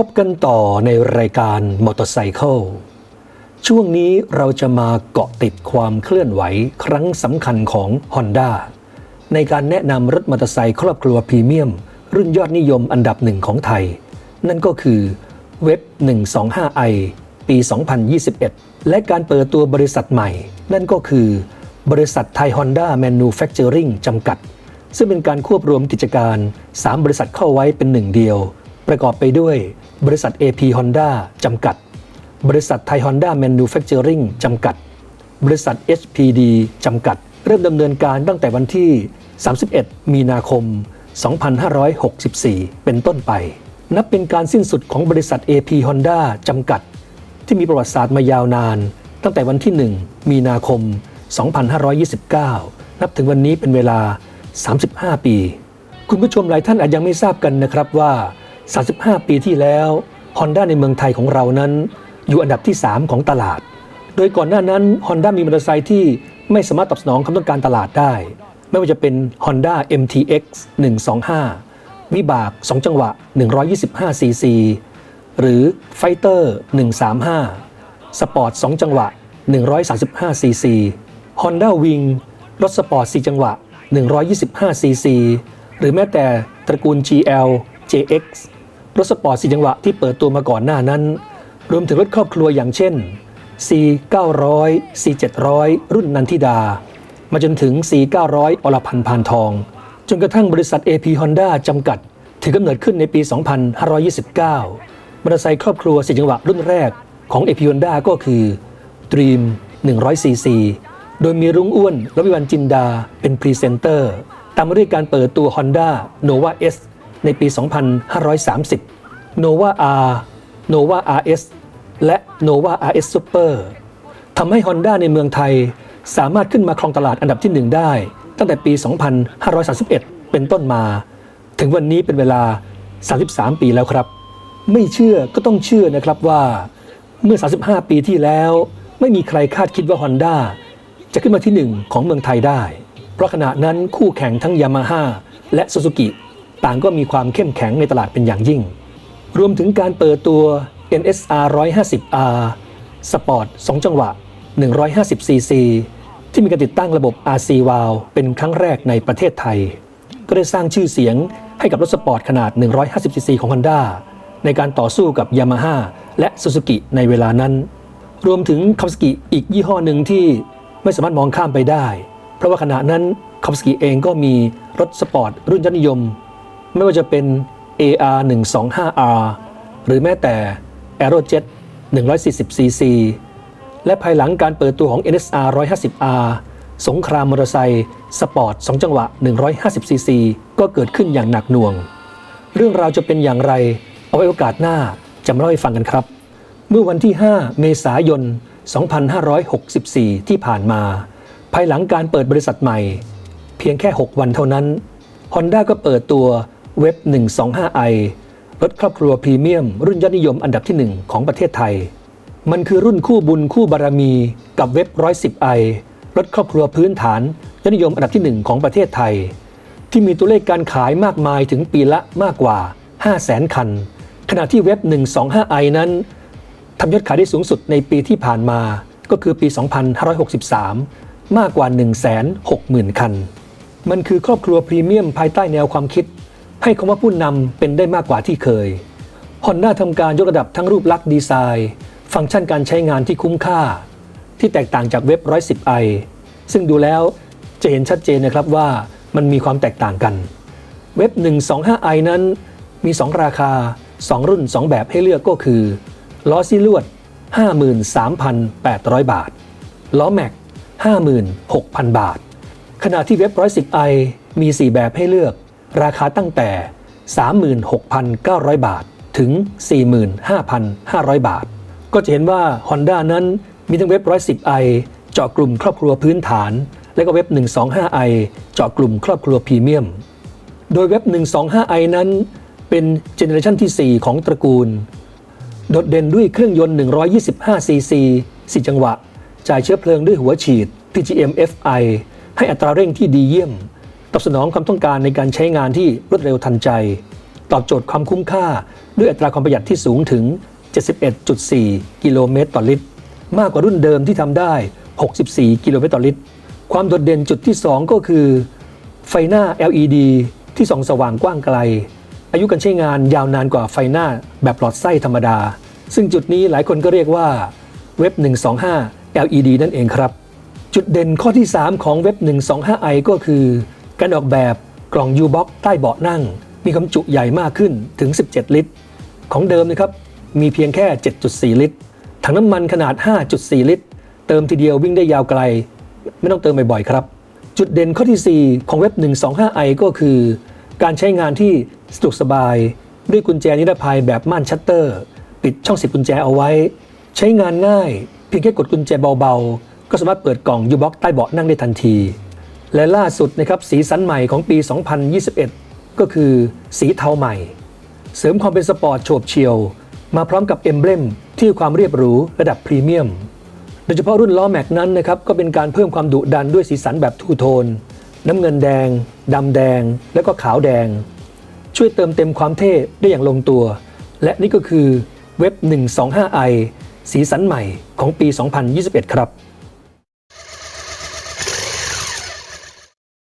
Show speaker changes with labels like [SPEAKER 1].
[SPEAKER 1] พบกันต่อในรายการมอเตอร์ไซค์ช่วงนี้เราจะมาเกาะติดความเคลื่อนไหวครั้งสำคัญของ Honda ในการแนะนำรถมอเตอร์ไซค์ครอบครัวพรีเมียม รุ่นยอดนิยมอันดับหนึ่งของไทย นั่นก็คือเว็บ 125i ปี 2021 และการเปิดตัวบริษัทใหม่ นั่นก็คือบริษัทไทย Honda Manufacturing จำกัด ซึ่งเป็นการควบรวมกิจการ 3 บริษัทเข้าไว้เป็นหนึ่งเดียว ประกอบไปด้วย บริษัท AP Honda จำกัด บริษัทไทย Honda Manufacturing จำกัด บริษัท HPD จำกัด เริ่มดำเนินการตั้งแต่วันที่ 31 มีนาคม 2564 เป็นต้นไป นับเป็นการสิ้นสุดของบริษัท AP Honda จำกัด ที่มีประวัติศาสตร์มายาวนาน ตั้งแต่วันที่ 1 มีนาคม 2529 นับถึงวันนี้เป็นเวลา 35 ปี คุณผู้ชมหลายท่านอาจยังไม่ทราบกันนะครับว่า 35 ปีที่แล้ว Honda ในเมืองไทยของเรานั้น อยู่อันดับที่ 3 ของตลาด โดยก่อนหน้านั้น Honda มีมอเตอร์ไซค์ที่ไม่สามารถตอบสนองความต้องการตลาดได้ ไม่ว่าจะเป็น Honda MTX 125 วิบาก 2 จังหวะ 125 cc หรือ Fighter 135 สปอร์ต 2 จังหวะ 135 cc Honda Wing รถสปอร์ต 4 จังหวะ 125 cc หรือแม้แต่ตระกูล GL JX รถสปอร์ต4จังหวะที่เปิดตัวมาก่อนหน้านั้น รวมถึงรถครอบครัวอย่างเช่น C 900 C 700รุ่นนันทิดา มาจนถึง C 900อรพันธ์พานทอง จนกระทั่งบริษัท AP Honda จำกัด ถือกำเนิดขึ้นในปี 2529 มอเตอร์ไซค์ครอบครัว4จังหวะรุ่นแรกของ AP Honda ก็คือ Dream 100cc โดยมีรุ่งอ้วนและวิวันจินดาเป็นพรีเซนเตอร์ ตามมาด้วยการเปิดตัว Honda Nova S ในปี 2530 Nova R Nova RS และ Nova RS Super ทำให้ Honda ในเมืองไทยสามารถขึ้นมาครองตลาดอันดับที่ 1 ได้ ตั้งแต่ปี 2531 เป็นต้นมา ถึงวันนี้เป็นเวลา 33 ปีแล้วครับ ไม่เชื่อก็ต้องเชื่อนะครับว่าเมื่อ 35 ปีที่แล้ว ไม่มีใครคาดคิดว่า Honda จะขึ้นมาที่หนึ่งของเมืองไทยได้ เพราะขณะนั้นคู่แข่งทั้งยามาฮ่าและ Suzuki ต่างก็มีความเข้มแข็งในตลาดเป็นอย่างยิ่ง รวมถึงการเปิดตัว NSR 150R Sport 2 จังหวะ 150cc ที่มีการติดตั้งระบบ RC Valve เป็นครั้งแรกในประเทศไทย ก็ได้สร้างชื่อเสียงให้กับรถสปอร์ตขนาด 150cc ของ Honda ในการต่อสู้กับ Yamaha และ Suzuki ในเวลานั้น รวมถึงค a สกิอีกยี่ห้อหนึ่งที่ไม่สามารถมองข้ามไปได้ เพราะว่าขณะนั้นค a สกิเองก็มีรถสปอร์ตรุ่นยอดนิยม ไม่ว่าจะเป็น AR 125R หรือแม้แต่ Aerojet 140cc และภายหลังการเปิดตัวของ NSR 150R สงครามมอเตอร์ไซค์สปอร์ต 2 จังหวะ 150cc ก็เกิดขึ้นอย่างหนักหน่วง เรื่องราวจะเป็นอย่างไร เอาไว้โอกาสหน้าจะมาเล่าให้ฟังกันครับ เมื่อวันที่ 5 เมษายน 2564 ที่ผ่านมา ภายหลังการเปิดบริษัทใหม่ เพียงแค่ 6 วันเท่านั้น Honda ก็เปิดตัว เว็บ 125i รถครอบครัวพรีเมียม รุ่นยอดนิยมอันดับที่ 1 ของประเทศไทย มันคือรุ่นคู่บุญคู่บารมี กับเว็บ 110i รถครอบครัวพื้นฐานยอดนิยมอันดับที่ 1 ของประเทศไทย ที่มีตัวเลขการขายมากมายถึงปีละมากกว่า 500,000 คัน ขณะที่เว็บ 125i นั้นทำยอดขายได้สูงสุดในปีที่ผ่านมา ก็คือปี 2563 มากกว่า 160,000 คัน มันคือครอบครัวพรีเมียมภายใต้แนวความคิด ให้คำว่าผู้นำเป็นได้มากกว่าที่เคย Honda ทำการยกระดับทั้งรูปลักษณ์ดีไซน์ ฟังก์ชันการใช้งานที่คุ้มค่า ที่แตกต่างจากเว็บ 110i ซึ่งดูแล้วจะเห็นชัดเจนนะครับว่ามันมีความแตกต่างกัน เว็บ 125i นั้นมี 2 ราคา 2 รุ่น 2 แบบให้เลือกก็คือ ล้อซีลวด 53,800 บาท ล้อแม็ก 56,000 บาท ขณะที่เว็บ 110i มี 4 แบบให้เลือก ราคาตั้งแต่ 36,900 บาทถึง 45,500 บาท ก็จะเห็นว่า Honda นั้นมีทั้งเว็บ 110i เจาะกลุ่มครอบครัวพื้นฐาน และก็เว็บ 125i เจาะกลุ่มครอบครัวพรีเมียม โดยเว็บ 125i นั้นเป็นเจเนอเรชันที่ 4 ของตระกูล โดดเด่นด้วยเครื่องยนต์ 125cc 4จังหวะ จ่ายเชื้อเพลิงด้วยหัวฉีด PGM FI ให้อัตราเร่งที่ดีเยี่ยม ตอบสนองความต้องการในการใช้งานที่รวดเร็วทันใจ ตอบโจทย์ความคุ้มค่า ด้วยอัตราความประหยัดที่สูงถึง 71.4 กิโลเมตรต่อลิตร มากกว่ารุ่นเดิมที่ทำได้ 64 กิโลเมตรต่อลิตร ความโดดเด่นจุดที่ 2 ก็คือ ไฟหน้า LED ที่ส่องสว่างกว้างไกล อายุการใช้งานยาวนานกว่าไฟหน้าแบบหลอดไส้ธรรมดา ซึ่งจุดนี้หลายคนก็เรียกว่าเว็บ 125 LED นั่นเองครับ จุดเด่นข้อที่ 3 ของเว็บ 125i ก็คือ การออกแบบกล่อง U-Box ใต้เบาะนั่ง มีความจุใหญ่มากขึ้นถึง 17 ลิตร ของเดิมนะครับมีเพียงแค่ 7.4 ลิตร ถังน้ำมันขนาด 5.4 ลิตร เติมทีเดียววิ่งได้ยาวไกล ไม่ต้องเติมบ่อยๆครับ จุดเด่นข้อที่ 4 ของเว็บ 125i ก็คือ การใช้งานที่สะดวกสบาย ด้วยกุญแจนิรภัยแบบม่านชัตเตอร์ ปิดช่องเสียบกุญแจเอาไว้ ใช้งานง่าย เพียงแค่กดกุญแจเบาๆ ก็สามารถเปิดกล่อง U-Box ใต้เบาะนั่งได้ทันที และล่าสุดนะครับสีสันใหม่ของปี 2021 ก็คือสีเทาใหม่ เสริมความเป็นสปอร์ตโฉบเฉี่ยว มาพร้อมกับเอมเบลมที่ความเรียบหรูระดับพรีเมียม โดยเฉพาะรุ่นล้อแม็กนั้นนะครับก็เป็นการเพิ่มความดุดันด้วยสีสันแบบทูโทน น้ำเงินแดง ดำแดง และก็ขาวแดง ช่วยเติมเต็มความเท่ได้อย่างลงตัว และนี่ก็คือเว็บ 125i สีสันใหม่ของปี 2021 ครับ